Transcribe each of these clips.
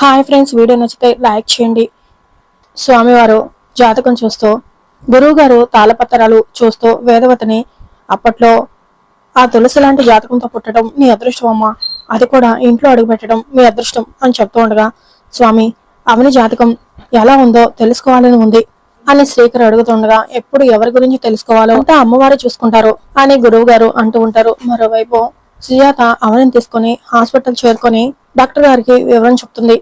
Hi friends video నచ్చితే like చేయండి. స్వామివారు జాతకం చూస్తూ గురువు గారు తాళపత్రాలు చూస్తూ వేదవతిని అప్పట్లో ఆ తులసి లాంటి జాతకంతో పుట్టడం మీ అదృష్టం అమ్మా. అది కూడా ఇంట్లో అడుగుపెట్టడం మీ అదృష్టం అని చెప్తూ ఉండగా స్వామి అవని జాతకం ఎలా ఉందో తెలుసుకోవాలని ఉంది అని శ్రీకర్ అడుగుతుండగా ఎప్పుడు ఎవరి గురించి తెలుసుకోవాలో అంతా అమ్మవారు చూసుకుంటారు అని గురువు గారు అంటూ ఉంటారు. మరోవైపు సుజాత అవనిని తీసుకుని హాస్పిటల్ చేరుకొని డాక్టర్ గారికి వివరం చెప్తుంది.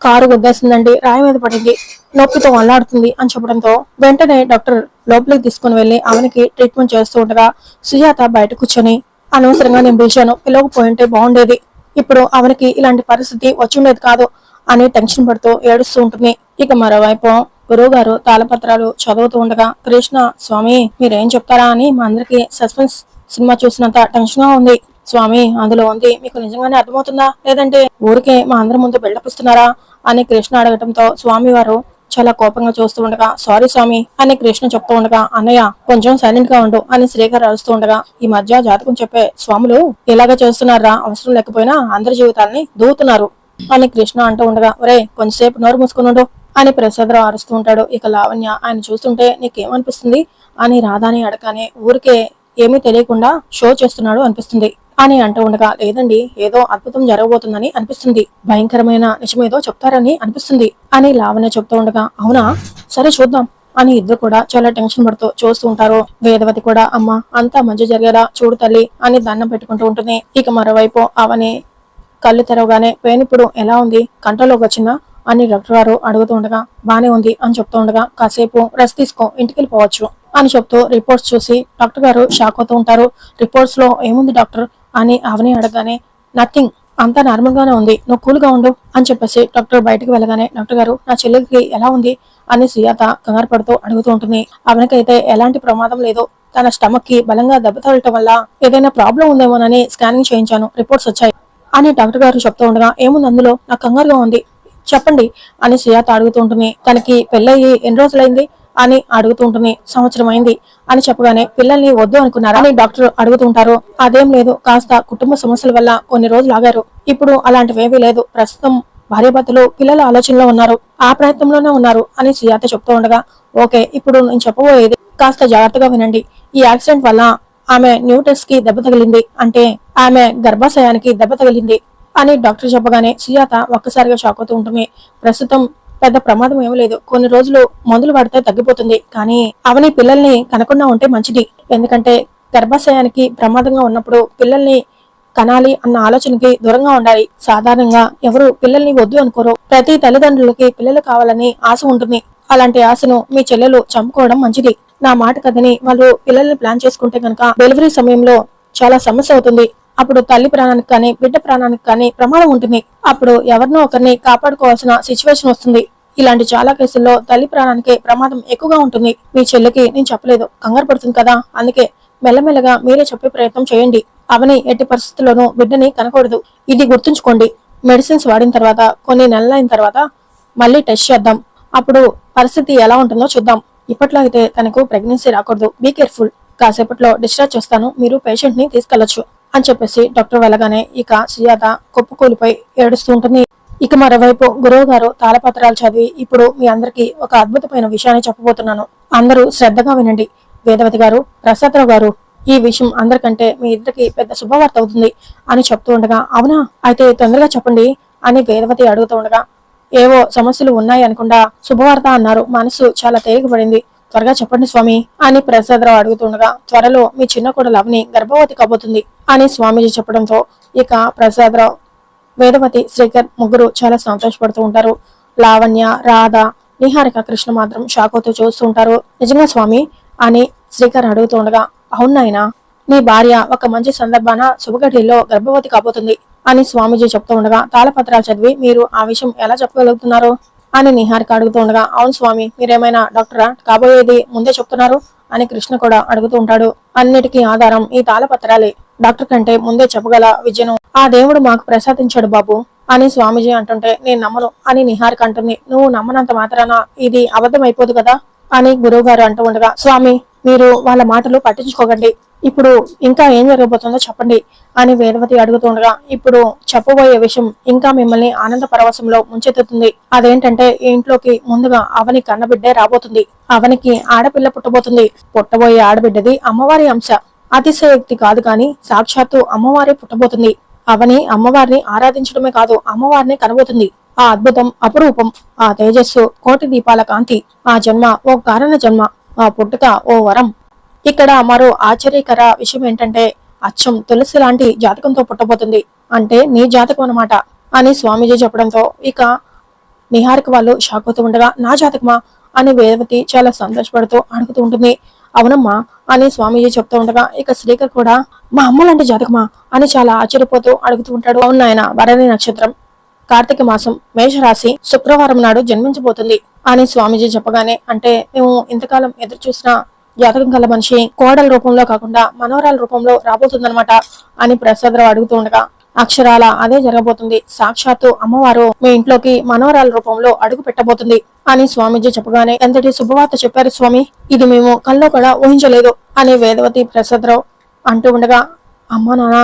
కారు గుద్దేసిందండి. రాయి మీద పడింది. నొప్పితో అల్లాడుతుంది అని చెప్పడంతో వెంటనే డాక్టర్ లోపలికి తీసుకుని వెళ్ళి ఆమెకి ట్రీట్మెంట్ చేస్తూ ఉండగా సుజాత బయట కూర్చొని అనవసరంగా నేను పిలిచాను. పిలవకపోయింటే బాగుండేది. ఇప్పుడు ఆమెకి ఇలాంటి పరిస్థితి వచ్చిండేది కాదు అని టెన్షన్ పడుతూ ఏడుస్తూ ఉంటుంది. ఇక మరోవైపు గురువు గారు తాళపత్రాలు చదువుతూ ఉండగా కృష్ణ స్వామి మీరేం చెప్తారా? అని మా అందరికి సస్పెన్స్ సినిమా చూసినంత టెన్షన్గా ఉంది. స్వామి అందులో ఉంది. మీకు నిజంగానే అర్థమవుతుందా? లేదంటే ఊరికే మా అందరి ముందు బిల్డప్ ఇస్తున్నారా అని కృష్ణ అడగటంతో స్వామి వారు చాలా కోపంగా చూస్తూ ఉండగా సారీ స్వామి అని కృష్ణ చెప్తూ ఉండగా అన్నయ్య కొంచెం సైలెంట్గా ఉండు అని శ్రీకర్ అరుస్తూ ఉండగా ఈ మధ్య జాతకం చెప్పే స్వాములు ఇలాగ చేస్తున్నారా? అవసరం లేకపోయినా అందరి జీవితాల్ని దూతున్నారు అని కృష్ణ అంటూ ఉండగా ఒరే కొంచెంసేపు నోరు మూసుకున్నాడు అని ప్రసాదరావు అరుస్తూ ఉంటాడు. ఇక లావణ్య ఆయన చూస్తుంటే నీకేమనిపిస్తుంది? అని రాధాని అడగానే ఊరికే ఏమీ తెలియకుండా షో చేస్తున్నాడు అనిపిస్తుంది. అని అంటూ ఉండగా లేదండి ఏదో అద్భుతం జరగబోతుందని అనిపిస్తుంది. భయంకరమైన నిజమేదో చెప్తారని అనిపిస్తుంది అని లావణ్య చెప్తూ ఉండగా అవునా? సరే చూద్దాం అని ఇద్దరు కూడా చాలా టెన్షన్ పడుతూ చూస్తూ ఉంటారు. వేదవతి కూడా అమ్మ అంతా మంచి జరిగేలా చూడు తల్లి అని దండం పెట్టుకుంటూ ఉంటుంది. ఇక మరోవైపు అవని కళ్ళు తెరవగానే పెయిన్ ఇప్పుడు ఎలా ఉంది? కంట్రోల్లోకి వచ్చిందా? అని డాక్టర్ గారు అడుగుతూ ఉండగా బానే ఉంది అని చెప్తూ ఉండగా కాసేపు రెస్ట్ తీసుకో ఇంటికి వెళ్ళిపోవచ్చు అని చెప్తూ రిపోర్ట్స్ చూసి డాక్టర్ గారు షాక్ అవుతూ ఉంటారు. రిపోర్ట్స్లో ఏముంది డాక్టర్? అని అవని అడగగానే నథింగ్ అంతా నార్మల్గానే ఉంది. నువ్వు కూల్గా ఉండు అని చెప్పేసి డాక్టర్ బయటకు వెళ్ళగానే డాక్టర్ గారు నా చెల్లెలికి ఎలా ఉంది? అని సుజాత కంగారు పడుతూ అడుగుతూ ఉంటుంది. అవనికైతే ఎలాంటి ప్రమాదం లేదు. తన స్టమక్కి బలంగా దెబ్బ తగలటం వల్ల ఏదైనా ప్రాబ్లం ఉందేమోనని స్కానింగ్ చేయించాను. రిపోర్ట్స్ వచ్చాయి. అని డాక్టర్ గారు చెప్తూ ఉండగా ఏముంది అందులో? నాకు కంగారుగా ఉంది. చెప్పండి అని సుజాత అడుగుతూ ఉంటుంది. తనకి పెళ్ళయి ఎన్ని రోజులైంది? అని అడుగుతూ ఉంటుంది సంవత్సరం అయింది అని చెప్పగానే పిల్లల్ని వద్దు అనుకున్నారా అని డాక్టర్ అడుగుతుంటారు. అదేం లేదు కాస్త కుటుంబ సమస్యల వల్ల కొన్ని రోజులు ఆగారు. ఇప్పుడు అలాంటివేవీ లేదు. ప్రస్తుతం భార్యాభర్తలు పిల్లల ఆలోచనలో ఉన్నారు. ఆ ప్రయత్నంలోనే ఉన్నారు అని సుజాత చెప్తూ ఉండగా ఓకే ఇప్పుడు నేను చెప్పబోయేది కాస్త జాగ్రత్తగా వినండి. ఈ యాక్సిడెంట్ వల్ల ఆమె న్యూటెస్కి దెబ్బ తగిలింది. అంటే ఆమె గర్భాశయానికి దెబ్బ తగిలింది అని డాక్టర్ చెప్పగానే సుజాత ఒక్కసారిగా షాక్ అవుతూ ఉంటుంది ప్రస్తుతం పెద్ద ప్రమాదం ఏమీ లేదు. కొన్ని రోజులు మందులు వాడితే తగ్గిపోతుంది. కానీ అవని పిల్లల్ని కనకుండా ఉంటే మంచిది. ఎందుకంటే గర్భాశయానికి ప్రమాదంగా ఉన్నప్పుడు పిల్లల్ని కనాలి అన్న ఆలోచనకి దూరంగా ఉండాలి. సాధారణంగా ఎవరు పిల్లల్ని వద్దు అనుకోరు. ప్రతి తల్లిదండ్రులకి పిల్లలు కావాలని ఆశ ఉంటుంది. అలాంటి ఆశను మీ చెల్లెలు చంపుకోవడం మంచిది. నా మాట కదని వాళ్ళు పిల్లల్ని ప్లాన్ చేసుకుంటే కనుక డెలివరీ సమయంలో చాలా సమస్య అవుతుంది. అప్పుడు తల్లి ప్రాణానికి కానీ బిడ్డ ప్రాణానికి కానీ ప్రమాదం ఉంటుంది. అప్పుడు ఎవరినో ఒకరిని కాపాడుకోవాల్సిన సిచ్యువేషన్ వస్తుంది. ఇలాంటి చాలా కేసుల్లో తల్లి ప్రాణానికి ప్రమాదం ఎక్కువగా ఉంటుంది. మీ చెల్లికి నేను చెప్పలేదు. కంగారు పడుతుంది కదా? అందుకే మెల్లమెల్లగా మీరే చెప్పే ప్రయత్నం చేయండి. అవని ఎట్టి పరిస్థితుల్లోనూ బిడ్డని కనకూడదు. ఇది గుర్తుంచుకోండి. మెడిసిన్స్ వాడిన తర్వాత కొన్ని నెలలైన తర్వాత మళ్ళీ టెస్ట్ చేద్దాం. అప్పుడు పరిస్థితి ఎలా ఉంటుందో చూద్దాం. ఇప్పట్లో అయితే తనకు ప్రెగ్నెన్సీ రాకూడదు. Be careful. కాసేపట్లో డిశ్చార్జ్ చేస్తాను. మీరు పేషెంట్ని తీసుకెళ్ళొచ్చు అని చెప్పేసి డాక్టర్ వెళ్ళగానే ఇక సుజాత కొప్పుకూలిపై ఏడుస్తూ ఉంటుంది. ఇక మరోవైపు గురువు గారు తాళపత్రాలు చదివి ఇప్పుడు మీ అందరికీ ఒక అద్భుతమైన విషయాన్ని చెప్పబోతున్నాను. అందరూ శ్రద్ధగా వినండి. వేదవతి గారు ప్రసాదరావు గారు ఈ విషయం అందరికంటే మీ ఇద్దరికి పెద్ద శుభవార్త అవుతుంది అని చెప్తూ ఉండగా అవునా? అయితే తొందరగా చెప్పండి అని వేదవతి అడుగుతూ ఉండగా ఏవో సమస్యలు ఉన్నాయి అనుకుండా శుభవార్త అన్నారు. మనసు చాలా తేలికపడింది. త్వరగా చెప్పండి స్వామి అని ప్రసాదరావు అడుగుతుండగా త్వరలో మీ చిన్న కూడా లవ్ని గర్భవతి కాబోతుంది అని స్వామీజీ చెప్పడంతో ఇక ప్రసాదరావు వేదవతి శ్రీకర్ ముగ్గురు చాలా సంతోషపడుతూ ఉంటారు. లావణ్య రాధ నిహారిక కృష్ణ మాత్రం షాక్ అవుతూ చూస్తూ ఉంటారు. నిజంగా స్వామి అని శ్రీకర్ అడుగుతుండగా అవునాయనా నీ భార్య ఒక మంచి సందర్భాన శుభఘటిలో గర్భవతి కాబోతుంది అని స్వామీజీ చెప్తూ ఉండగా తాళపత్రాలు చదివి మీరు ఆ విషయం ఎలా చెప్పగలుగుతున్నారు? అని నిహారిక అడుగుతూ ఉండగా అవును స్వామి మీరేమైనా డాక్టరా? కాబోయేది ముందే చెప్తున్నారు అని కృష్ణ కూడా అడుగుతూ ఉంటాడు. అన్నిటికీ ఆధారం ఈ తాళపత్రాలే. డాక్టర్ కంటే ముందే చెప్పగల విద్యను ఆ దేవుడు మాకు ప్రసాదించాడు బాబు అని స్వామీజీ అంటుంటే నేను నమ్మను అని నిహారిక అంటుంది. నువ్వు నమ్మనంత మాత్రాన? ఇది అబద్ధమైపోదు కదా అని గురువు గారు అంటూ ఉండగా స్వామి మీరు వాళ్ళ మాటలు పట్టించుకోకండి. ఇప్పుడు ఇంకా ఏం జరగబోతుందో చెప్పండి అని వేదవతి అడుగుతుండగా ఇప్పుడు చెప్పబోయే విషయం ఇంకా మిమ్మల్ని ఆనంద పరవశంలో ముంచెత్తుతుంది. అదేంటంటే ఇంట్లోకి ముందుగా అవని కన్నబిడ్డే రాబోతుంది. అవనికి ఆడపిల్ల పుట్టబోతుంది. పుట్టబోయే ఆడబిడ్డది అమ్మవారి అంశ. అతిశయోక్తి కాదు కాని సాక్షాత్తు అమ్మవారే పుట్టబోతుంది. అవని అమ్మవారిని ఆరాధించడమే కాదు అమ్మవారిని కనబోతుంది. ఆ అద్భుతం అపురూపం ఆ తేజస్సు కోటి దీపాల కాంతి ఆ జన్మ ఓ కారణ జన్మ. ఆ పుట్టుక ఓ వరం. ఇక్కడ మరో ఆశ్చర్యకర విషయం ఏంటంటే అచ్చం తులసి లాంటి జాతకంతో పుట్టబోతుంది. అంటే నీ జాతకం అన్నమాట అని స్వామీజీ చెప్పడంతో ఇక నిహారిక వాళ్ళు షాక్ అవుతూ ఉండగా నా జాతకమా? అని వేదవతి చాలా సంతోషపడుతూ అడుగుతూ ఉంటుంది. అవునమ్మా అని స్వామీజీ చెప్తూ ఉండగా ఇక శ్రీకర్ కూడా మా అమ్మ లాంటి జాతకమా? అని చాలా ఆశ్చర్యపోతూ అడుగుతూ ఉంటాడు. అవును ఆయన భరణి నక్షత్రం. కార్తీక మాసం మేషరాశి శుక్రవారం నాడు జన్మించబోతుంది. అని స్వామీజీ చెప్పగానే అంటే మేము ఇంతకాలం ఎదురు చూసిన జాతకం గల మనిషి కోడల రూపంలో కాకుండా మనోరాల రూపంలో రాబోతుందన్నమాట అని ప్రసాదరావు అడుగుతూ ఉండగా అక్షరాల అదే జరగబోతుంది. సాక్షాత్తు అమ్మవారు మీ ఇంట్లోకి మనోరాల రూపంలో అడుగు పెట్టబోతుంది అని స్వామీజీ చెప్పగానే ఎంతటి శుభవార్త చెప్పారు స్వామి? ఇది మేము కల్లో కూడా ఊహించలేదు అని వేదవతి ప్రసాదరావు అంటూ ఉండగా అమ్మ నాన్న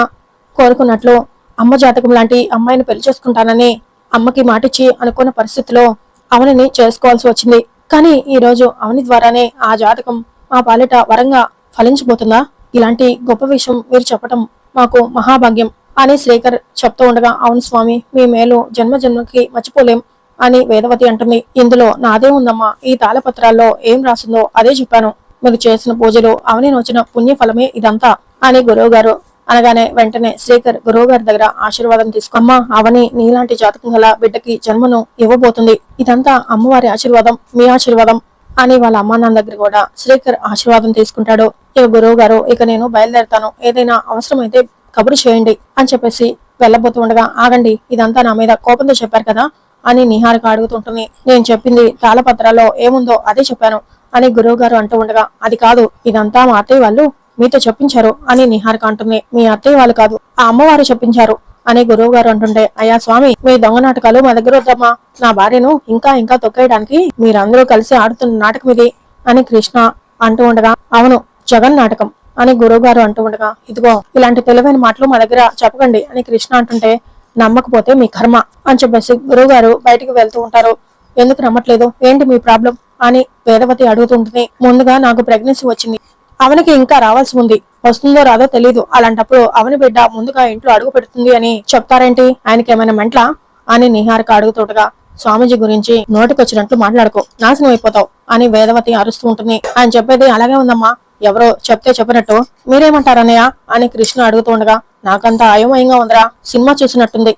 కోరుకున్నట్లు అమ్మ జాతకం లాంటి అమ్మాయిని పెళ్ళి చేసుకుంటానని అమ్మకి మాటిచ్చి అనుకున్న పరిస్థితిలో అవనిని చేసుకోవాల్సి వచ్చింది. కానీ ఈ రోజు అవని ద్వారానే ఆ జాతకం మా పాలిట వరంగా ఫలించబోతుందా? ఇలాంటి గొప్ప విషయం మీరు చెప్పటం మాకు మహాభాగ్యం అని శ్రీకర్ చెప్తూ ఉండగా అవును స్వామి మీ మేలు జన్మ జన్మకి మర్చిపోలేం అని వేదవతి అంటుంది. ఇందులో నాదే ఉందమ్మా ఈ తాళపత్రాల్లో ఏం రాసిందో అదే చెప్పాను. మీరు చేసిన పూజలు అవని నోచిన పుణ్య ఫలమే ఇదంతా అని గురువు గారు అనగానే వెంటనే శ్రీకర్ గురువు గారి దగ్గర ఆశీర్వాదం తీసుకోమ్మా అవని నీలాంటి జాతకం గల బిడ్డకి జన్మను ఇవ్వబోతుంది. ఇదంతా అమ్మవారి ఆశీర్వాదం మీ ఆశీర్వాదం అని వాళ్ళ అమ్మా నాన్న దగ్గర కూడా శ్రీకర్ ఆశీర్వాదం తీసుకుంటాడు. ఇక గురువు గారు ఇక నేను బయలుదేరుతాను. ఏదైనా అవసరమైతే కబురు చేయండి అని చెప్పేసి వెళ్ళబోతూ ఉండగా ఆగండి ఇదంతా నా మీద కోపంతో చెప్పారు కదా అని నిహారిక అడుగుతుంటుంది. నేను చెప్పింది తాళపత్రాల్లో ఏముందో అదే చెప్పాను అని గురువు గారు అంటూ ఉండగా అది కాదు ఇదంతా మా అత్తయ్య వాళ్ళు మీతో చెప్పించారు అని నిహారిక అంటుంది. మీ అత్తయ్య వాళ్ళు కాదు ఆ అమ్మవారు చెప్పించారు అని గురువు గారు అంటుంటే అయ్యా స్వామి మీ దొంగ నాటకాలు మా దగ్గర వద్దమ్మా. నా భార్యను ఇంకా ఇంకా తొక్కేయడానికి మీరందరూ కలిసి ఆడుతున్న నాటకం ఇది అని కృష్ణ అంటూ ఉండగా అవును జగన్ నాటకం అని గురువు గారు అంటూ ఉండగా ఇదిగో ఇలాంటి తెలివైన మాటలు మా దగ్గర చెప్పకండి అని కృష్ణ అంటుంటే నమ్మకపోతే మీ కర్మ అని చెప్పేసి గురువు గారు బయటికి వెళ్తూ ఉంటారు. ఎందుకు నమ్మట్లేదు? ఏంటి మీ ప్రాబ్లం? అని వేదవతి అడుగుతుంటుంది ముందుగా నాకు ప్రెగ్నెన్సీ వచ్చింది. అవనికి ఇంకా రావాల్సి ఉంది. వస్తుందో రాదో తెలీదు. అలాంటప్పుడు అవని బిడ్డ ముందుగా ఇంట్లో అడుగు పెడుతుంది అని చెప్తారేంటి? ఆయనకి ఏమైనా మెంట్లా? అని నిహారిక అడుగుతుండగా స్వామీజీ గురించి నోటికొచ్చినట్లు మాట్లాడుకో. నాశనం అయిపోతావు అని వేదవతి అరుస్తూ ఉంటుంది. ఆయన చెప్పేది అలాగే ఉందమ్మా. ఎవరో చెప్తే చెప్పినట్టు. మీరేమంటారన్నయ్య? అని కృష్ణ అడుగుతుండగా నాకంతా అయోమయంగా ఉందిరా. సినిమా చూసినట్టుంది.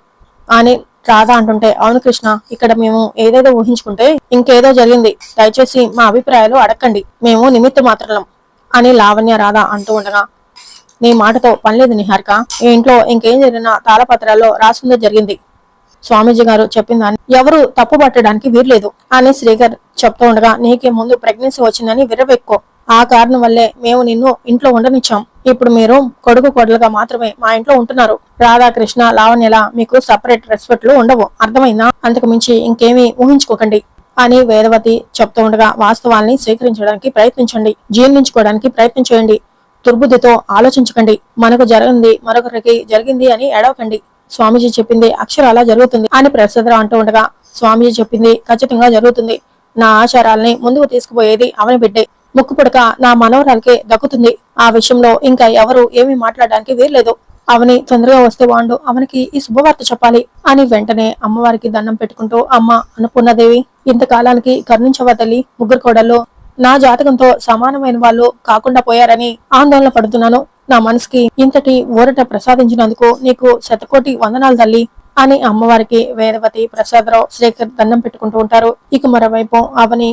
అని రాధా అంటుంటే అవును కృష్ణ ఇక్కడ మేము ఏదేదో ఊహించుకుంటే ఇంకేదో జరిగింది. దయచేసి మా అభిప్రాయాలు అడగండి మేము నిమిత్త మాత్రం అని లావణ్య రాధా అంటూ ఉండగా నీ మాటతో పనిలేదు నిహారిక. ఈ ఇంట్లో ఇంకేం జరిగినా తాళపత్రాల్లో రాసుకుందే జరిగింది. స్వామీజీ గారు చెప్పిందని ఎవరు తప్పు పట్టడానికి వీర్లేదు అని శ్రీకర్ చెప్తూ ఉండగా నీకే ముందు ప్రెగ్నెన్సీ వచ్చిందని విరవెక్కో ఆ కారణం వల్లే మేము నిన్ను ఇంట్లో ఉండనిచ్చాం. ఇప్పుడు మీరు కొడుకు కొడలుగా మాత్రమే మా ఇంట్లో ఉంటున్నారు. రాధాకృష్ణ లావణ్యల మీకు సపరేట్ రెస్పెక్ట్లు ఉండవు. అర్థమైందా? అంతకు మించి ఇంకేమీ ఊహించుకోకండి. అని వేదవతి చెప్తూ ఉండగా వాస్తవాల్ని స్వీకరించడానికి ప్రయత్నించండి జీర్ణించుకోవడానికి ప్రయత్నం చేయండి. దుర్బుద్ధితో ఆలోచించకండి. మనకు జరిగింది మరొకరికి జరిగింది అని ఎడవకండి స్వామీజీ చెప్పింది అక్షరాలా జరుగుతుంది అని ప్రసాదరావు అంటూ ఉండగా స్వామీజీ చెప్పింది ఖచ్చితంగా జరుగుతుంది. నా ఆచారాల్ని ముందుకు తీసుకుపోయేది అవని బిడ్డే. ముక్కు పుడక నా మనవరాలకే దక్కుతుంది. ఆ విషయంలో ఇంకా ఎవరు ఏమీ మాట్లాడడానికి వీల్లేదు. అవని తొందరగా వస్తే వాండు అవనికి ఈ శుభవార్త చెప్పాలి అని వెంటనే అమ్మవారికి దండం పెట్టుకుంటూ అమ్మ అనుకున్నదేవి ఇంతకాలానికి కరుణించవ తల్లి? ముగ్గురు కోడలు నా జాతకంతో సమానమైన వాళ్ళు కాకుండా పోయారని ఆందోళన పడుతున్నాను. నా మనసుకి ఇంతటి ఊరట ప్రసాదించినందుకు నీకు శతకోటి వందనాలు తల్లి అని అమ్మవారికి వేదవతి ప్రసాదరావు శ్రీకర్ దండం పెట్టుకుంటూ ఉంటారు. ఇక మరోవైపు అవని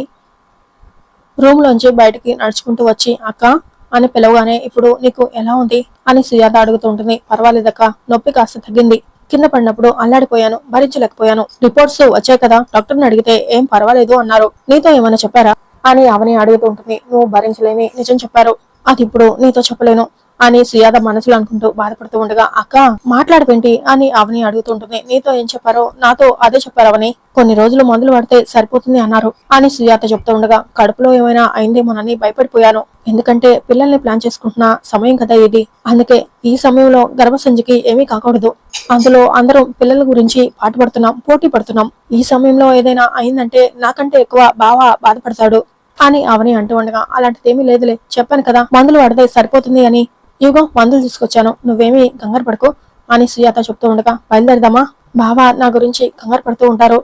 రూమ్ లోంచి బయటికి నడుచుకుంటూ వచ్చి అక్క అని పిలవగానే ఇప్పుడు నీకు ఎలా ఉంది అని సుజాత అడుగుతూ ఉంటుంది. పర్వాలేదక్క నొప్పి కాస్త తగ్గింది. కింద పడినప్పుడు అల్లాడిపోయాను భరించలేకపోయాను. రిపోర్ట్స్ వచ్చాయి కదా డాక్టర్ని అడిగితే ఏం పర్వాలేదు అన్నారు. నీతో ఏమైనా చెప్పారా? అని అవని అడుగుతూ ఉంటుంది. నువ్వు భరించలేని నిజం చెప్పారు. అది ఇప్పుడు నీతో చెప్పలేను. అని సుయాద మనసులో అనుకుంటూ బాధపడుతూ ఉండగా అక్క మాట్లాడవేంటి? అని అవని అడుగుతుంటుంది. నీతో ఏం చెప్పారో నాతో అదే చెప్పారు అవని కొన్ని రోజులు మందులు పడితే సరిపోతుంది అన్నారు అని సుజాత చెప్తూ ఉండగా కడుపులో ఏమైనా అయిందేమోనని భయపడిపోయాను. ఎందుకంటే పిల్లల్ని ప్లాన్ చేసుకుంటున్న సమయం కదా ఇది. అందుకే ఈ సమయంలో గర్భసంచికి ఏమీ కాకూడదు. అందులో అందరం పిల్లల గురించి పాటుపడుతున్నాం పోటీ పడుతున్నాం. ఈ సమయంలో ఏదైనా అయిందంటే నాకంటే ఎక్కువ బావా బాధపడతాడు అని అవని అంటూ ఉండగా అలాంటిదేమీ లేదులే చెప్పాను కదా మందులు వాడితే సరిపోతుంది అని ఇదిగో మందులు తీసుకొచ్చాను. నువ్వేమీ కంగారు పడుకో. అని సుజాత చెప్తూ ఉండగా బయలుదేరదామా బావా నా గురించి కంగారు పడుతూ ఉంటారు.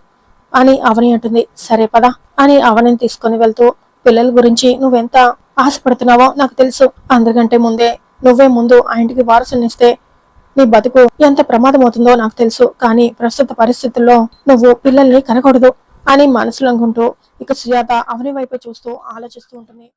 అని అవని అంటుంది. సరే పద. అని అవనిని తీసుకొని వెళ్తూ పిల్లల గురించి నువ్వెంత ఆశపడుతున్నావో నాకు తెలుసు. అందరికంటే ముందే నువ్వే ముందు ఆ ఇంటికి వారసునిస్తే నీ బతుకు ఎంత ప్రమాదం అవుతుందో నాకు తెలుసు. కానీ ప్రస్తుత పరిస్థితుల్లో నువ్వు పిల్లల్ని కనకూడదు అని మనసులో అనుకుంటూ ఇక సుజాత అవని వైపు చూస్తూ ఆలోచిస్తూ ఉంటుంది.